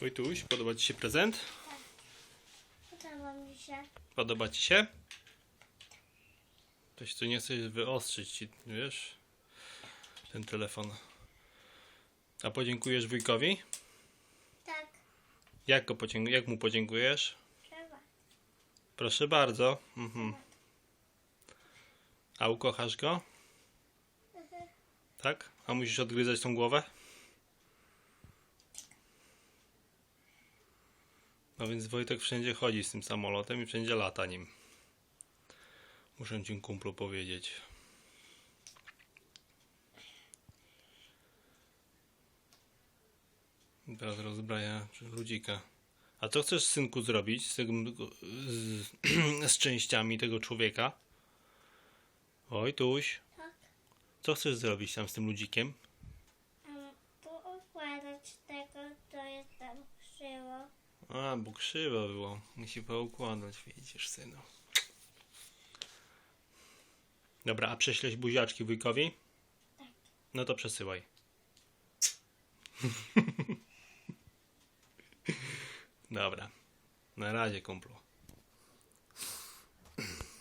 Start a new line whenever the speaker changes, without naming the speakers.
Wojtuś, podoba Ci się prezent?
Podoba mi się.
Podoba Ci się? Coś tu nie chcesz wyostrzyć ci, wiesz? Ten telefon. A podziękujesz wujkowi?
Tak,
Jak, go podzięk- jak mu podziękujesz?
trzeba.
Proszę bardzo. Mhm. A ukochasz go? Tak? A musisz odgryzać tą głowę? No więc Wojtek wszędzie chodzi z tym samolotem i wszędzie lata nim. Muszę ci kumplu powiedzieć. Teraz rozbraja ludzika. A co chcesz, synku, zrobić z, z, z częściami tego człowieka? Oj, tuś.
Tak.
Co chcesz zrobić tam z tym ludzikiem?
Um, poukładać tego, co jest tam krzywo.
A, bo krzywo było. Musi poukładać, widzisz, synu. Dobra, a prześleś buziaczki wujkowi? No to przesyłaj. Dobra. Na razie, kumplu.